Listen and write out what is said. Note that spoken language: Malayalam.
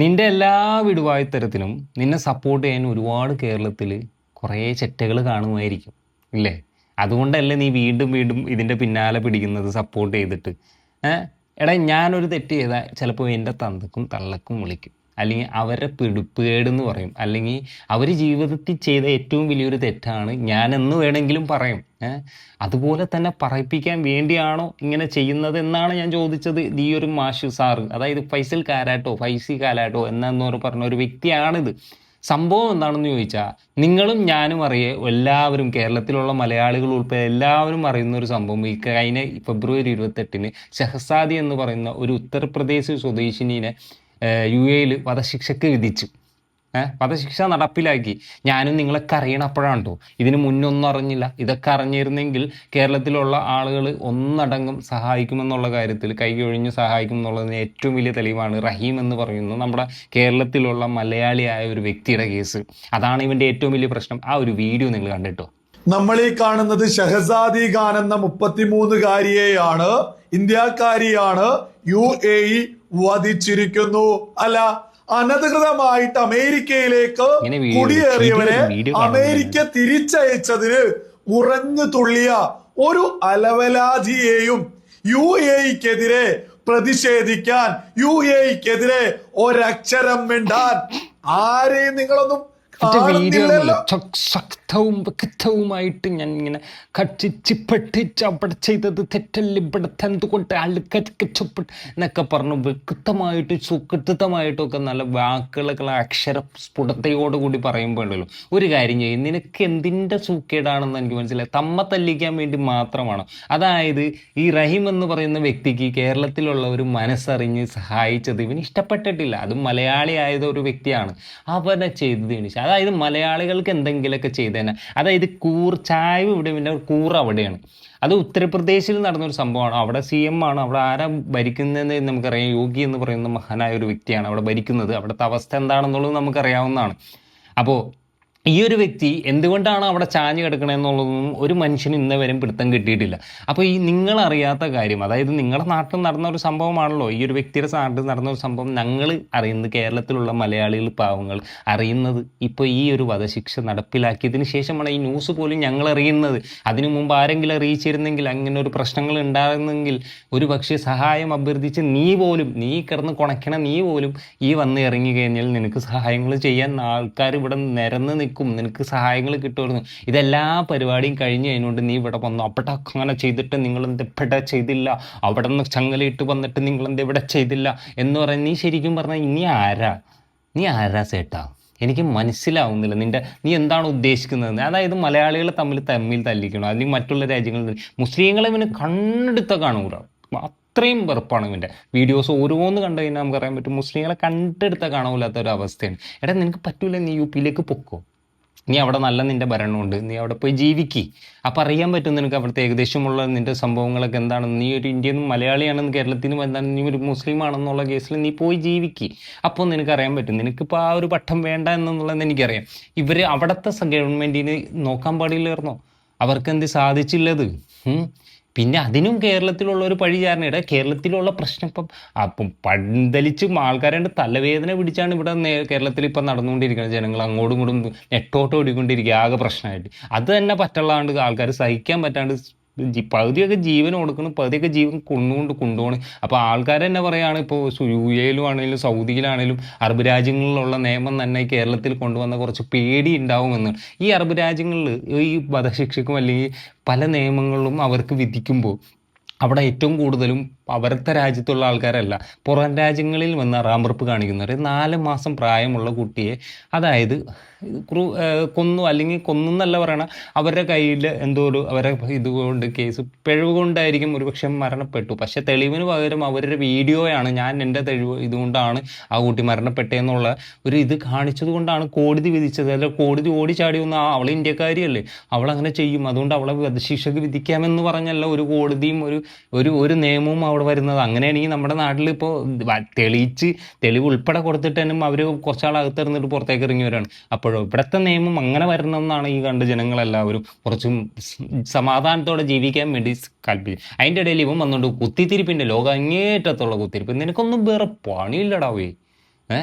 നിന്റെ എല്ലാ വിടുവായുത്തരത്തിനും നിന്നെ സപ്പോർട്ട് ചെയ്യാൻ ഒരുപാട് കേരളത്തിൽ കുറേ ചെറ്റകൾ കാണുമായിരിക്കും ഇല്ലേ? അതുകൊണ്ടല്ലേ നീ വീണ്ടും വീണ്ടും ഇതിന്റെ പിന്നാലെ പിടിക്കുന്നത് സപ്പോർട്ട് ചെയ്തിട്ട്. എടാ ഞാനൊരു തെറ്റ് ചെയ്താൽ ചിലപ്പോൾ എന്റെ തന്തക്കും തള്ളക്കും വിളിക്കും. അല്ലെങ്കിൽ അവരുടെ പിടിപ്പേടെന്ന് പറയും. അല്ലെങ്കിൽ അവർ ജീവിതത്തിൽ ചെയ്ത ഏറ്റവും വലിയൊരു തെറ്റാണ് ഞാനെന്ന് വേണമെങ്കിലും പറയും. അതുപോലെ തന്നെ പറയിപ്പിക്കാൻ വേണ്ടിയാണോ ഇങ്ങനെ ചെയ്യുന്നത് എന്നാണ് ഞാൻ ചോദിച്ചത് ഈ ഒരു മാഷു സാറ്. അതായത് ഫൈസൽ കാരാട്ടോ ഫൈസി കാലാട്ടോ എന്നു പറഞ്ഞ ഒരു വ്യക്തിയാണിത്. സംഭവം എന്താണെന്ന് ചോദിച്ചാൽ നിങ്ങളും ഞാനും അറിയേ എല്ലാവരും കേരളത്തിലുള്ള മലയാളികൾ ഉൾപ്പെടെ എല്ലാവരും അറിയുന്ന ഒരു സംഭവം. ഈ കഴിഞ്ഞ ഫെബ്രുവരി ഇരുപത്തെട്ടിന് ഷഹസാദി എന്ന് പറയുന്ന ഒരു ഉത്തർപ്രദേശ് സ്വദേശിനിനെ യു എയിൽ വധശിക്ഷയ്ക്ക് വിധിച്ചു. വധശിക്ഷ നടപ്പിലാക്കി. ഞാനും നിങ്ങളൊക്കെ അറിയണപ്പോഴാണ് കേട്ടോ ഇതിന് മുന്നൊന്നും അറിഞ്ഞില്ല. ഇതൊക്കെ അറിഞ്ഞിരുന്നെങ്കിൽ കേരളത്തിലുള്ള ആളുകൾ ഒന്നടങ്കം സഹായിക്കുമെന്നുള്ള കാര്യത്തിൽ കൈയൊഴിഞ്ഞ് സഹായിക്കും എന്നുള്ളതിന് ഏറ്റവും വലിയ തെളിവാണ് റഹീം എന്ന് പറയുന്നത് നമ്മുടെ കേരളത്തിലുള്ള മലയാളിയായ ഒരു വ്യക്തിയുടെ കേസ്. അതാണ് ഇവന്റെ ഏറ്റവും വലിയ പ്രശ്നം. ആ ഒരു വീഡിയോ നിങ്ങൾ കണ്ടിട്ടോ? നമ്മൾ ഈ കാണുന്നത് ഷഹസാദി ഖാൻ എന്ന മുപ്പത്തിമൂന്നുകാരിയെയാണ് ഇന്ത്യക്കാരിയാണ് യു എ ഇ വധിച്ചിരിക്കുന്നു. അല്ല അനധികൃതമായിട്ട് അമേരിക്കയിലേക്ക് കുടിയേറിയവരെ അമേരിക്ക തിരിച്ചയച്ചതിന് ഉറഞ്ഞു തുള്ളിയ ഒരു അലവലാധിയെയും യു എക്കെതിരെ പ്രതിഷേധിക്കാൻ യു എക്കെതിരെ ഒരക്ഷരം മിണ്ടാൻ ആരെയും നിങ്ങളൊന്നും വീഡിയോ ശക്തവും വ്യക്തവുമായിട്ട് ഞാൻ ഇങ്ങനെ കട്ടിച്ച് പെട്ടിച്ച് അവിടെ ചെയ്തത് തെറ്റല്ല ഇവിടുത്തെ എന്തുകൊണ്ട് അഴുക്കച്ചപ്പെട്ട് എന്നൊക്കെ പറഞ്ഞു. വ്യക്തമായിട്ട് സുകൃതമായിട്ടൊക്കെ നല്ല വാക്കുകളൊക്കെ അക്ഷര സ്ഫുടതയോടുകൂടി പറയുമ്പോഴല്ലോ. ഒരു കാര്യം ചെയ്യും നിനക്ക് എന്തിന്റെ സൂക്കേടാണെന്ന് എനിക്ക് മനസ്സിലായി. തമ്മ തല്ലിക്കാൻ വേണ്ടി മാത്രമാണ്? അതായത് ഈ റഹീം എന്ന് പറയുന്ന വ്യക്തിക്ക് കേരളത്തിലുള്ള ഒരു മനസ്സറിഞ്ഞ് സഹായിച്ചത് ഇവന് ഇഷ്ടപ്പെട്ടിട്ടില്ല. അതും മലയാളി ആയത് ഒരു വ്യക്തിയാണ്. അവനെ ചെയ്തത് എനിക്ക് അതായത് മലയാളികൾക്ക് എന്തെങ്കിലുമൊക്കെ ചെയ്തേനെ. അതായത് കൂർ ചായവ് ഇവിടെ പിന്നെ കൂർ അവിടെയാണ്. അത് ഉത്തർപ്രദേശിൽ നടന്നൊരു സംഭവമാണ്. അവിടെ സി എം ആണ്. അവിടെ ആരാ ഭരിക്കുന്നതെന്ന് നമുക്കറിയാം. യോഗി എന്ന് പറയുന്ന മഹാനായ ഒരു വ്യക്തിയാണ് അവിടെ ഭരിക്കുന്നത്. അവിടുത്തെ അവസ്ഥ എന്താണെന്നുള്ളത് നമുക്കറിയാവുന്നതാണ്. അപ്പോൾ ഈ ഒരു വ്യക്തി എന്തുകൊണ്ടാണ് അവിടെ ചാഞ്ഞു കിടക്കണമെന്നുള്ളതൊന്നും ഒരു മനുഷ്യന് ഇന്ന് പിടുത്തം കിട്ടിയിട്ടില്ല. അപ്പോൾ ഈ നിങ്ങൾ അറിയാത്ത കാര്യം അതായത് നിങ്ങളുടെ നാട്ടിൽ നടന്ന ഒരു സംഭവമാണല്ലോ ഈ ഒരു വ്യക്തിയുടെ നാട്ടിൽ നടന്ന ഒരു സംഭവം ഞങ്ങൾ അറിയുന്നത് കേരളത്തിലുള്ള മലയാളികൾ പാവങ്ങൾ അറിയുന്നത് ഇപ്പോൾ ഈ ഒരു വധശിക്ഷ നടപ്പിലാക്കിയതിന് ശേഷമാണ് ഈ ന്യൂസ് പോലും ഞങ്ങൾ അറിയുന്നത്. അതിനു മുമ്പ് ആരെങ്കിലും അറിയിച്ചിരുന്നെങ്കിൽ അങ്ങനെ ഒരു പ്രശ്നങ്ങൾ ഉണ്ടാകുന്നെങ്കിൽ ഒരു പക്ഷേ സഹായം അഭ്യർത്ഥിച്ച് നീ പോലും നീ കിടന്ന് കുണയ്ക്കണ നീ പോലും ഈ വന്ന് ഇറങ്ങി കഴിഞ്ഞാൽ നിനക്ക് സഹായങ്ങൾ ചെയ്യാൻ ആൾക്കാർ ഇവിടെ നിരന്ന് നിൽക്കും നിനക്ക് സഹായങ്ങൾ കിട്ടുമായിരുന്നു. ഇതെല്ലാ പരിപാടിയും കഴിഞ്ഞ് കഴിഞ്ഞുകൊണ്ട് നീ ഇവിടെ വന്നു. അവിടെ അങ്ങനെ ചെയ്തിട്ട് നിങ്ങൾ എന്ത് ഇവിടെ ചെയ്തില്ല? അവിടെ നിന്ന് ചങ്ങലയിട്ട് വന്നിട്ട് നിങ്ങൾ എന്ത് ഇവിടെ ചെയ്തില്ല? എന്ന് പറഞ്ഞ് നീ ശരിക്കും പറഞ്ഞാൽ ഇനി ആരാ? നീ ആരാ സേട്ടാ? എനിക്ക് മനസ്സിലാവുന്നില്ല. നിന്റെ നീ എന്താണ് ഉദ്ദേശിക്കുന്നത് അതായത് മലയാളികൾ തമ്മിൽ തമ്മിൽ തല്ലിക്കണം? അല്ലെങ്കിൽ മറ്റുള്ള രാജ്യങ്ങളിൽ മുസ്ലിങ്ങളെ ഇവന് കണ്ണെടുത്ത കാണൂല. അത്രയും വെറുപ്പാണ് ഇവന്റെ വീഡിയോസ് ഓരോന്ന് കണ്ടു കഴിഞ്ഞാൽ നമുക്ക് അറിയാൻ പറ്റും. മുസ്ലിങ്ങളെ കണ്ടെടുത്ത കാണാൻ ഒരു അവസ്ഥയാണ് എടാ നിനക്ക് പറ്റൂല നീ യു പിയിലേക്ക് പൊക്കോ? നീ അവിടെ നല്ല നിന്റെ ഭരണമുണ്ട്. നീ അവിടെ പോയി ജീവിക്കി. അപ്പം അറിയാൻ പറ്റും നിനക്ക് അവിടുത്തെ ഏകദേശമുള്ള നിന്റെ സംഭവങ്ങളൊക്കെ എന്താണെന്ന്. നീ ഒരു ഇന്ത്യൻ മലയാളിയാണെന്ന് കേരളത്തിനും എന്താണ് നീ ഒരു മുസ്ലിം ആണെന്നുള്ള കേസിൽ നീ പോയി ജീവിക്കി. അപ്പോൾ നിനക്ക് അറിയാൻ പറ്റും. നിനക്കിപ്പോൾ ആ ഒരു പട്ടം വേണ്ട എന്നുള്ളത് എനിക്കറിയാം. ഇവർ അവിടുത്തെ ഗവൺമെന്റിന് നോക്കാൻ പാടില്ലായിരുന്നോ? അവർക്ക് എന്ത് സാധിച്ചില്ലത്. പിന്നെ അതിനും കേരളത്തിലുള്ള ഒരു പഴിചാരണയുടെ കേരളത്തിലുള്ള പ്രശ്നം ഇപ്പം അപ്പം പന്തലിച്ച് ആൾക്കാരുടെ തലവേദന പിടിച്ചാണ് ഇവിടെ കേരളത്തിൽ ഇപ്പം നടന്നുകൊണ്ടിരിക്കുന്നത് ജനങ്ങൾ അങ്ങോട്ടും ഇങ്ങോട്ടും നെട്ടോട്ടം ഓടിക്കൊണ്ടിരിക്കുക ആകെ പ്രശ്നമായിട്ട്. അത് തന്നെ പറ്റുള്ളാണ്ട് ആൾക്കാർ സഹിക്കാൻ പറ്റാണ്ട് പകുതിയൊക്കെ ജീവൻ കൊടുക്കണം പകുതിയൊക്കെ ജീവൻ കൊണ്ടുകൊണ്ട് കൊണ്ടുപോകണം. അപ്പോൾ ആൾക്കാർ തന്നെ പറയുകയാണ് ഇപ്പോൾ യു എയിലും ആണെങ്കിലും സൗദിയിലാണെങ്കിലും അറബ് രാജ്യങ്ങളിലുള്ള നിയമം തന്നെ കേരളത്തിൽ കൊണ്ടുവന്ന കുറച്ച് പേടി ഉണ്ടാവുമെന്ന്. ഈ അറബ് രാജ്യങ്ങളിൽ ഈ വധശിക്ഷയ്ക്കും അല്ലെങ്കിൽ പല നിയമങ്ങളിലും അവർക്ക് വിധിക്കുമ്പോൾ അവിടെ ഏറ്റവും കൂടുതലും അവരുടെ രാജ്യത്തുള്ള ആൾക്കാരല്ല. പുറം രാജ്യങ്ങളിൽ വന്ന റാമ്പർപ്പ് കാണിക്കുന്നവർ നാല് മാസം പ്രായമുള്ള കുട്ടിയെ അതായത് ക്രൂ കൊന്നു അല്ലെങ്കിൽ കൊന്നു എന്നല്ല പറയണ അവരുടെ കയ്യിൽ എന്തോ ഒരു അവരെ ഇതുകൊണ്ട് കേസ് പിഴവ് കൊണ്ടായിരിക്കും ഒരുപക്ഷെ മരണപ്പെട്ടു. പക്ഷെ തെളിവിന് പകരം അവരുടെ വീഡിയോയാണ് ഞാൻ എന്റെ തെളിവ് ഇതുകൊണ്ടാണ് ആ കുട്ടി മരണപ്പെട്ടതെന്നുള്ള ഒരു ഇത് കാണിച്ചത് കൊണ്ടാണ് കോടതി വിധിച്ചത്. അല്ല കോടതി ഓടിച്ചാടി വന്ന ആ അവൾ ഇന്ത്യക്കാരിയല്ലേ. അവൾ അങ്ങനെ ചെയ്യും. അതുകൊണ്ട് അവളെ വധശിക്ഷക്ക് വിധിക്കാമെന്ന് പറഞ്ഞല്ല ഒരു കോടതിയും ഒരു ഒരു ഒരു നിയമവും അവിടെ വരുന്നത്. അങ്ങനെയാണെങ്കിൽ നമ്മുടെ നാട്ടിൽ ഇപ്പോൾ തെളിയിച്ച് തെളിവ് ഉൾപ്പെടെ കൊടുത്തിട്ട് തന്നെ അവർ കുറച്ചാൾ അകത്തിരുന്നിട്ട് പുറത്തേക്ക് ഇറങ്ങി വരാണ് അപ്പോഴോ ഇവിടുത്തെ നിയമം അങ്ങനെ വരണമെന്നാണ് ഈ കണ്ട് ജനങ്ങളെല്ലാവരും കുറച്ചും സമാധാനത്തോടെ ജീവിക്കാൻ വേണ്ടി കൽപ്പിച്ചു അതിന്റെ ഇടയിൽ ഇവൻ വന്നുകൊണ്ട് കുത്തിത്തിരിപ്പിന്റെ ലോകം അങ്ങേറ്റത്തുള്ള കുത്തിരിപ്പ്. നിനക്കൊന്നും വേറെ പണിയില്ലടാവേ ഏ?